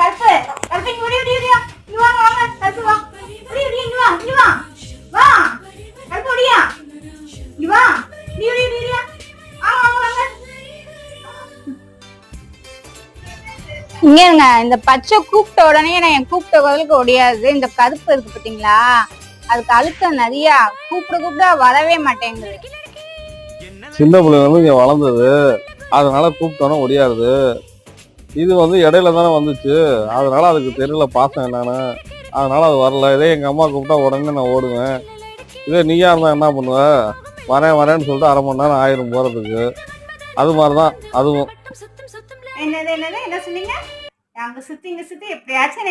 கற்பு கற்பு நீ ஓடி ஓடி நீ வா வாங்க கற்பு வா. ஓடி ஓடி நீ வா நீ வா. வா. கற்பு ஓடியா நீ வா. நீ ஓடி ஓடி ஓடியா இங்க இருங்க. இந்த பச்சை கூப்பிட்ட உடனே நான் என் கூப்பிட்ட குரலுக்கு ஒடியாது. இந்த கருப்பு இருக்கு பாத்தீங்களா? அதுக்கு அழுத்தம் நிறையா. கூப்பிட்டு கூப்பிட வரவே மாட்டேங்குது. சின்ன பிள்ளைங்க வளர்ந்தது. அதனால கூப்பிட்டோன்னா ஒடியாது. இது வந்து இடையில தானே வந்துச்சு. அதனால அதுக்கு தெரியல பாசம் என்னன்னு அதனால அது வரல. இதே எங்க அம்மா கூப்பிட்டா உடனே நான் ஓடுவேன். இதே நீயா இருந்தா என்ன பண்ணுவ? வரேன் வரேன்னு சொல்லிட்டு அரை மணி நேரம் ஆயிரும் போறதுக்கு. அது மாதிரிதான். அதுவும். என்னது என்னது? என்ன சொன்னீங்க? அங்க சுத்தி இங்க சுத்தி எப்படியாச்சும்